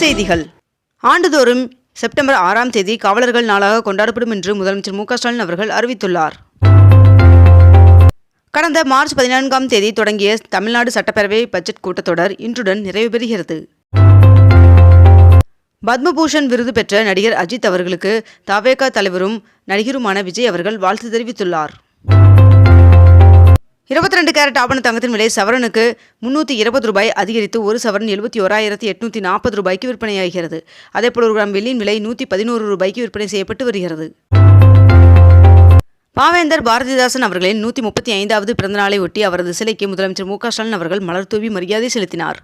செய்திகள். ஆண்டுதோறும் செப்டம்பர் ஆறாம் தேதி காவலர்கள் நாளாக கொண்டாடப்படும் என்று முதலமைச்சர் மு ஸ்டாலின் அவர்கள் அறிவித்துள்ளார். கடந்த மார்ச் பதினான்காம் தேதி தொடங்கிய தமிழ்நாடு சட்டப்பேரவை பட்ஜெட் கூட்டத்தொடர் இன்றுடன் நிறைவு பெறுகிறது. பத்மபூஷன் விருது பெற்ற நடிகர் அஜித் அவர்களுக்கு தவேகா தலைவரும் நடிகருமான விஜய் அவர்கள் வாழ்த்து தெரிவித்துள்ளார். இருபத்தி ரெண்டு கேரட் ஆபண தங்கத்தின் விலை சவரனுக்கு முன்னூற்றி இருபது ரூபாய் அதிகரித்து ஒரு சவரன் எழுபத்தி ஓராயிரத்தி எட்நூற்றி நாற்பது ரூபாய்க்கு விற்பனையாகிறது. அதேபோல் ஒரு கிராம் வெள்ளியின் விலை நூற்றி பதினோரு ரூபாய்க்கு விற்பனை செய்யப்பட்டு வருகிறது. பாவேந்தர் பாரதிதாசன் அவர்களின் நூற்றி முப்பத்தி ஐந்தாவது பிறந்தநாளை ஒட்டி அவரது சிலைக்கு முதலமைச்சர் மு க ஸ்டாலின் அவர்கள் மலர் தூவி மரியாதை செலுத்தினார்.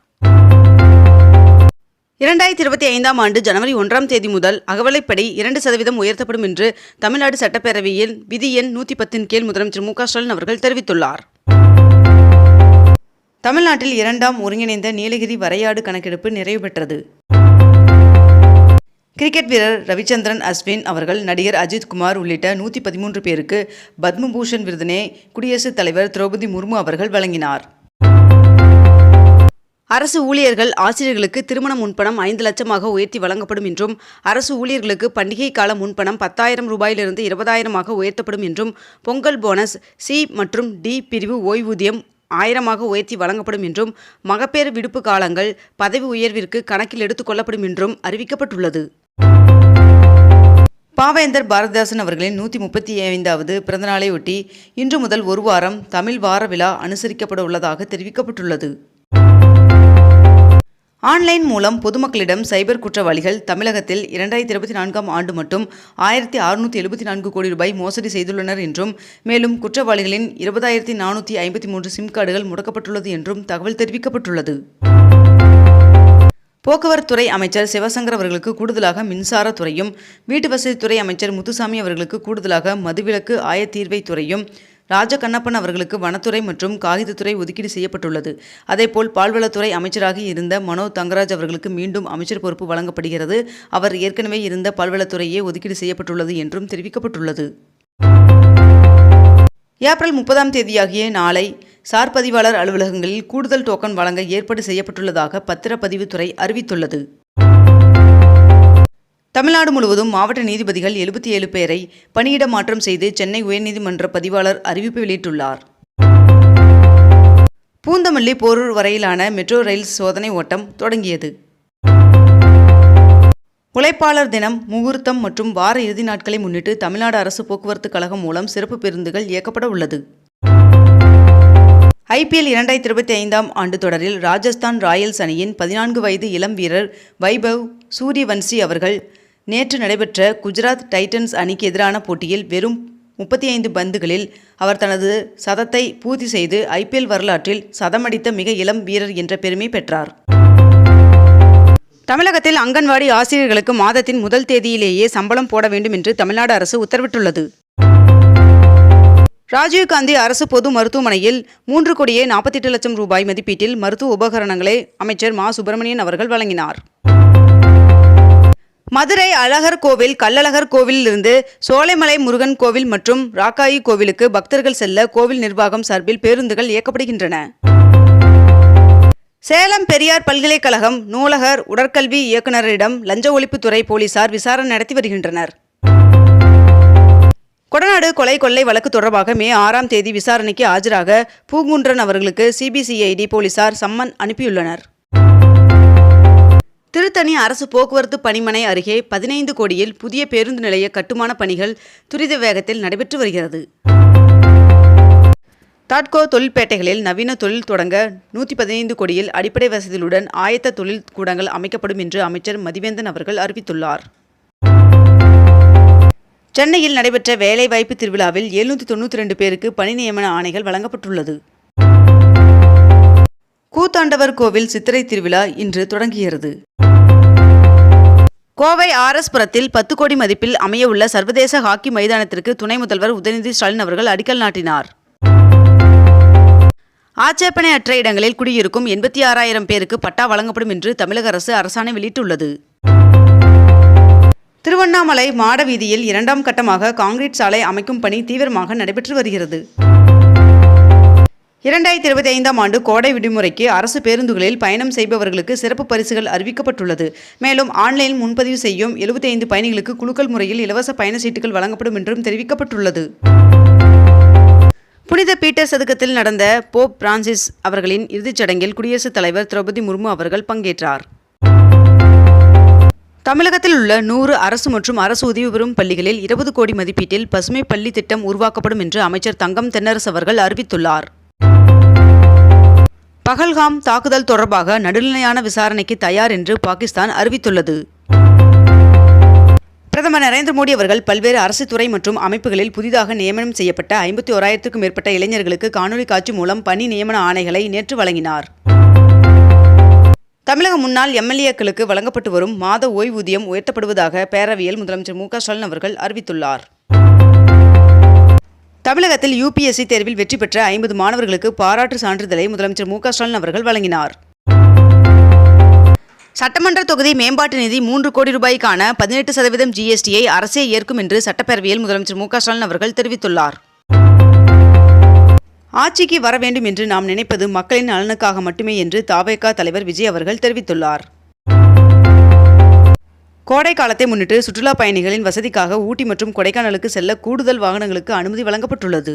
இரண்டாயிரத்தி இருபத்தி ஐந்தாம் ஆண்டு ஜனவரி ஒன்றாம் தேதி முதல் அகவலைப்படி இரண்டு சதவீதம் உயர்த்தப்படும் என்று தமிழ்நாடு சட்டப்பேரவையில் விதி எண் நூற்றி பத்தின் கீழ் முதலமைச்சர் மு க ஸ்டாலின் அவர்கள் தெரிவித்துள்ளார். தமிழ்நாட்டில் இரண்டாம் ஒருங்கிணைந்த நீலகிரி வரையாடு கணக்கெடுப்பு நிறைவு பெற்றது. கிரிக்கெட் வீரர் ரவிச்சந்திரன் அஸ்வின் அவர்கள் நடிகர் அஜித் குமார் உள்ளிட்ட நூற்றி பதிமூன்று பேருக்கு பத்மபூஷன் விருதினை குடியரசுத் தலைவர் திரௌபதி முர்மு அவர்கள் வழங்கினார். அரசு ஊழியர்கள் ஆசிரியர்களுக்கு திருமண முன்பணம் ஐந்து லட்சமாக உயர்த்தி வழங்கப்படும் என்றும் அரசு ஊழியர்களுக்கு பண்டிகை கால முன்பணம் பத்தாயிரம் ரூபாயிலிருந்து இருபதாயிரமாக உயர்த்தப்படும் என்றும் பொங்கல் போனஸ் சி மற்றும் டி பிரிவு ஓய்வூதியம் ஆயிரமாக உயர்த்தி வழங்கப்படும் என்றும் மகப்பேறு விடுப்பு காலங்கள் பதவி உயர்விற்கு கணக்கில் எடுத்துக் கொள்ளப்படும் என்றும் அறிவிக்கப்பட்டுள்ளது. பாவேந்தர் பாரதிதாசன் அவர்களின் நூற்றி முப்பத்தி ஐந்தாவது பிறந்தநாளையொட்டி இன்று முதல் ஒரு வாரம் தமிழ் வார விழா அனுசரிக்கப்பட உள்ளதாக தெரிவிக்கப்பட்டுள்ளது. ஆன்லைன் மூலம் பொதுமக்களிடம் சைபர் குற்றவாளிகள் தமிழகத்தில் இரண்டாயிரத்தி இருபத்தி நான்காம் ஆண்டு மட்டும் ஆயிரத்தி அறுநூற்றி எழுபத்தி நான்கு கோடி ரூபாய் மோசடி செய்துள்ளனர் என்றும் மேலும் குற்றவாளிகளின் இருபதாயிரத்தி நானூற்றி ஐம்பத்தி மூன்று சிம் கார்டுகள் முடக்கப்பட்டுள்ளது என்றும் தகவல் தெரிவிக்கப்பட்டுள்ளது. போக்குவரத்துறை அமைச்சர் சிவசங்கர் அவர்களுக்கு கூடுதலாக மின்சாரத்துறையும் வீட்டு வசதித்துறை அமைச்சர் முத்துசாமி அவர்களுக்கு கூடுதலாக மதுவிலக்கு ஆயத்தீர்வை துறையும் ராஜகண்ணப்பன் அவர்களுக்கு வனத்துறை மற்றும் காகிதத்துறை ஒதுக்கீடு செய்யப்பட்டுள்ளது. அதேபோல் பால்வளத்துறை அமைச்சராக இருந்த மனோ தங்கராஜ் அவர்களுக்கு மீண்டும் அமைச்சர் பொறுப்பு வழங்கப்படுகிறது. அவர் ஏற்கனவே இருந்த பால்வளத்துறையே ஒதுக்கீடு செய்யப்பட்டுள்ளது என்றும் தெரிவிக்கப்பட்டுள்ளது. ஏப்ரல் முப்பதாம் தேதியாகிய நாளை சார் பதிவாளர் அலுவலகங்களில் கூடுதல் டோக்கன் வழங்க ஏற்பாடு செய்யப்பட்டுள்ளதாக பத்திரப்பதிவுத்துறை அறிவித்துள்ளது. தமிழ்நாடு முழுவதும் மாவட்ட நீதிபதிகள் எழுபத்தி ஏழு பேரை பணியிட மாற்றம் செய்து சென்னை உயர்நீதிமன்ற பதிவாளர் அறிவிப்பு வெளியிட்டுள்ளார். பூந்தமல்லி போரூர் வரையிலான மெட்ரோ ரயில் சோதனை ஓட்டம் தொடங்கியது. உழைப்பாளர் தினம் முகூர்த்தம் மற்றும் வார இறுதி நாட்களை முன்னிட்டு தமிழ்நாடு அரசு போக்குவரத்து கழகம் மூலம் சிறப்பு பேருந்துகள் இயக்கப்பட உள்ளது. ஐபிஎல் இரண்டாயிரத்தி இருபத்தி ஐந்தாம் ஆண்டு தொடரில் ராஜஸ்தான் ராயல்ஸ் அணியின் பதினான்கு வயது இளம் வீரர் வைபவ் சூரியவன்சி அவர்கள் நேற்று நடைபெற்ற குஜராத் டைட்டன்ஸ் அணிக்கு எதிரான போட்டியில் வெறும் முப்பத்தி ஐந்து பந்துகளில் அவர் தனது சதத்தை பூர்த்தி செய்து ஐபிஎல் வரலாற்றில் சதமடித்த மிக இளம் வீரர் என்ற பெருமை பெற்றார். தமிழகத்தில் அங்கன்வாடி ஆசிரியர்களுக்கு மாதத்தின் முதல் தேதியிலேயே சம்பளம் போட வேண்டும் என்று தமிழ்நாடு அரசு உத்தரவிட்டுள்ளது. ராஜீவ்காந்தி அரசு பொது மருத்துவமனையில் மூன்று கோடியே நாற்பத்தெட்டு லட்சம் ரூபாய் மதிப்பீட்டில் மருத்துவ உபகரணங்களை அமைச்சர் மா. சுப்பிரமணியன் அவர்கள் வழங்கினார். மதுரை அழகர் கோவில் கள்ளழகர் கோவிலிருந்து சோலைமலை முருகன் கோவில் மற்றும் ராக்காயி கோவிலுக்கு பக்தர்கள் செல்ல கோவில் நிர்வாகம் சார்பில் பேருந்துகள் இயக்கப்படுகின்றன. சேலம் பெரியார் பல்கலைக்கழகம் நூலகர் உடற்கல்வி இயக்குநரிடம் லஞ்ச ஒழிப்புத்துறை போலீசார் விசாரணை நடத்தி வருகின்றனர். கொடநாடு கொலை கொள்ளை வழக்கு தொடர்பாக மே ஆறாம் தேதி விசாரணைக்கு ஆஜராக பூங்குன்றன் அவர்களுக்கு சிபிசிஐடி போலீசார் சம்மன் அனுப்பியுள்ளனர். திருத்தணி அரசு போக்குவரத்து பணிமனை அருகே பதினைந்து கோடியில் புதிய பேருந்து நிலைய கட்டுமான பணிகள் துரித வேகத்தில் நடைபெற்று வருகிறது. தாட்கோ தொழில்பேட்டைகளில் நவீன தொழில் தொடங்க நூற்றி பதினைந்து கோடியில் அடிப்படை வசதிகளுடன் ஆயத்த தொழில் கூடங்கள் அமைக்கப்படும் என்று அமைச்சர் மதிவேந்தன் அவர்கள் அறிவித்துள்ளார். சென்னையில் நடைபெற்ற வேலைவாய்ப்பு திருவிழாவில் எழுநூற்றி தொண்ணூற்றி ரெண்டு பேருக்கு பணி நியமன ஆணைகள் வழங்கப்பட்டுள்ளது. கூத்தாண்டவர் கோவில் சித்திரை திருவிழா இன்று தொடங்குகிறது கோவை ஆர்எஸ்புரத்தில் பத்து கோடி மதிப்பில் அமையவுள்ள சர்வதேச ஹாக்கி மைதானத்திற்கு துணை முதல்வர் உதயநிதி ஸ்டாலின் அவர்கள் அடிக்கல் நாட்டினார். ஆட்சேபனையற்ற இடங்களில் குடியிருக்கும் எண்பத்தி ஆறாயிரம் பேருக்கு பட்டா வழங்கப்படும் என்று தமிழக அரசு அரசாணை வெளியிட்டுள்ளது. திருவண்ணாமலை மாட வீதியில் இரண்டாம் கட்டமாக காங்கிரீட் சாலை அமைக்கும் பணி தீவிரமாக நடைபெற்று வருகிறது. இரண்டாயிரத்தி இருபத்தி ஐந்தாம் ஆண்டு கோடை விடுமுறைக்கு அரசு பேருந்துகளில் பயணம் செய்பவர்களுக்கு சிறப்பு பரிசுகள் அறிவிக்கப்பட்டுள்ளது. மேலும் ஆன்லைனில் முன்பதிவு செய்யும் 75 பயணிகளுக்கு குலுக்கல் முறையில் இலவச பயண சீட்டுகள் வழங்கப்படும் என்றும் தெரிவிக்கப்பட்டுள்ளது. புனித பீட்டர் சதுக்கத்தில் நடந்த போப் பிரான்சிஸ் அவர்களின் இறுதிச் சடங்கில் குடியரசுத் தலைவர் திரௌபதி முர்மு அவர்கள் பங்கேற்றார். தமிழகத்தில் உள்ள நூறு அரசு மற்றும் அரசு உதவி பெறும் பள்ளிகளில் இருபது கோடி மதிப்பீட்டில் பசுமை பள்ளி திட்டம் உருவாக்கப்படும் என்று அமைச்சர் தங்கம் தென்னரசு அவர்கள் அறிவித்துள்ளார். பகல்காம் தாக்குதல் தொடர்பாக நடுநிலையான விசாரணைக்கு தயார் என்று பாகிஸ்தான் அறிவித்துள்ளது. பிரதமர் நரேந்திர மோடி அவர்கள் பல்வேறு அரசு துறை மற்றும் அமைப்புகளில் புதிதாக நியமனம் செய்யப்பட்ட ஐம்பத்தி ஓராயிரத்துக்கும் மேற்பட்ட இளைஞர்களுக்கு காணொலி காட்சி மூலம் பணி நியமன ஆணைகளை நேற்று வழங்கினார். தமிழக முன்னாள் எம்எல்ஏக்களுக்கு வழங்கப்பட்டு வரும் மாத ஓய்வூதியம் உயர்த்தப்படுவதாக பேரவையில் முதலமைச்சர் மு க ஸ்டாலின் அவர்கள் அறிவித்துள்ளார். தமிழகத்தில் யுபிஎஸ்சி தேர்வில் வெற்றி பெற்ற ஐம்பது மாணவர்களுக்கு பாராட்டு சான்றிதழை முதலமைச்சர் மு ஸ்டாலின் அவர்கள் வழங்கினார். சட்டமன்ற தொகுதி மேம்பாட்டு நிதி மூன்று கோடி ரூபாய்க்கான பதினெட்டு சதவீதம் ஜிஎஸ்டியை அரசே ஏற்கும் என்று சட்டப்பேரவையில் முதலமைச்சர் மு ஸ்டாலின் அவர்கள் தெரிவித்துள்ளார். ஆட்சிக்கு வர வேண்டும் என்று நாம் நினைப்பது மக்களின் நலனுக்காக மட்டுமே என்று தாவேகா தலைவர் விஜய் அவர்கள் தெரிவித்துள்ளார். கோடை காலத்தை முன்னிட்டு சுற்றுலா பயணிகளின் வசதிக்காக ஊட்டி மற்றும் கொடைக்கானலுக்கு செல்ல கூடுதல் வாகனங்களுக்கு அனுமதி வழங்கப்பட்டுள்ளது.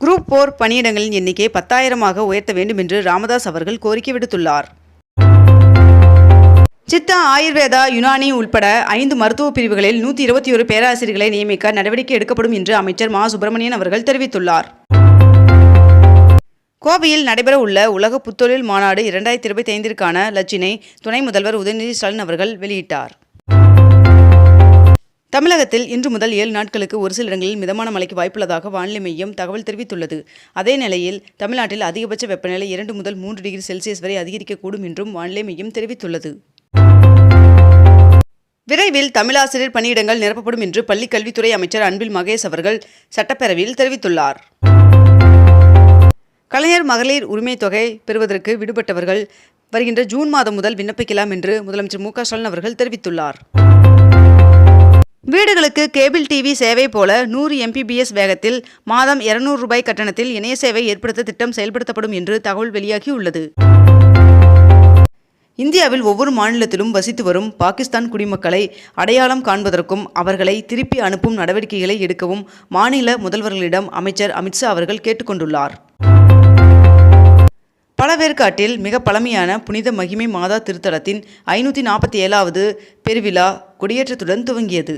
குரூப் போர் பணியிடங்களின் எண்ணிக்கை பத்தாயிரமாக உயர்த்த வேண்டும் என்று ராமதாஸ் அவர்கள் கோரிக்கை விடுத்துள்ளார். சித்தா ஆயுர்வேதா யுனானி உள்பட ஐந்து மருத்துவ பிரிவுகளில் நூற்றி இருபத்தி ஒரு பேராசிரியர்களை நியமிக்க நடவடிக்கை எடுக்கப்படும் என்று அமைச்சர் மா. சுப்பிரமணியன் அவர்கள் தெரிவித்துள்ளார். கோவையில் நடைபெற உள்ள உலக புத்தொழில் மாநாடு இரண்டாயிரத்தி இருபத்தி ஐந்திற்கான லட்சினை துணை முதல்வர் உதயநிதி ஸ்டாலின் அவர்கள் வெளியிட்டார். தமிழகத்தில் இன்று முதல் ஏழு நாட்களுக்கு ஒரு சில இடங்களில் மிதமான மழைக்கு வாய்ப்புள்ளதாக வானிலை மையம் தகவல் தெரிவித்துள்ளது. அதே நிலையில் தமிழ்நாட்டில் அதிகபட்ச வெப்பநிலை இரண்டு முதல் மூன்று டிகிரி செல்சியஸ் வரை அதிகரிக்கக்கூடும் என்றும் வானிலை மையம் தெரிவித்துள்ளது. விரைவில் தமிழாசிரியர் பணியிடங்கள் நிரப்பப்படும் என்று பள்ளிக் கல்வித்துறை அமைச்சர் அன்பில் மகேஷ் அவர்கள் சட்டப்பேரவையில் தெரிவித்துள்ளார். கலைஞர் மகளிர் உரிமை தொகை பெறுவதற்கு விடுபட்டவர்கள் வருகின்ற ஜூன் மாதம் முதல் விண்ணப்பிக்கலாம் என்று முதலமைச்சர் மு க ஸ்டாலின் அவர்கள் தெரிவித்துள்ளார். வீடுகளுக்கு கேபிள் டிவி சேவை போல நூறு எம்பிபிஎஸ் வேகத்தில் மாதம் இருநூறு ரூபாய் கட்டணத்தில் இணைய சேவை ஏற்படுத்த திட்டம் செயல்படுத்தப்படும் என்று தகவல் வெளியாகியுள்ளது இந்தியாவில் ஒவ்வொரு மாநிலத்திலும் வசித்து வரும் பாகிஸ்தான் குடிமக்களை அடையாளம் காண்பதற்கும் அவர்களை திருப்பி அனுப்பும் நடவடிக்கைகளை எடுக்கவும் மாநில முதல்வர்களிடம் அமைச்சர் அமித்ஷா அவர்கள் கேட்டுக்கொண்டுள்ளார். பழவேற்காட்டில் மிக பழமையான புனித மகிமை மாதா திருத்தலத்தின் ஐநூற்றி நாற்பத்தி ஏழாவது பெருவிழா கொடியேற்றத்துடன் துவங்கியது.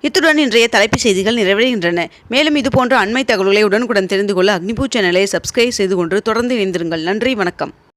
இத்துடன் இன்றைய தலைப்புச் செய்திகள் நிறைவடைகின்றன. மேலும் இதுபோன்ற அண்மை தகவல்களை உடனுக்குடன் தெரிந்து கொள்ள அக்னிபூ சேனலை சப்ஸ்கிரைப் செய்து கொண்டு தொடர்ந்து இணைந்திருங்கள். நன்றி வணக்கம்.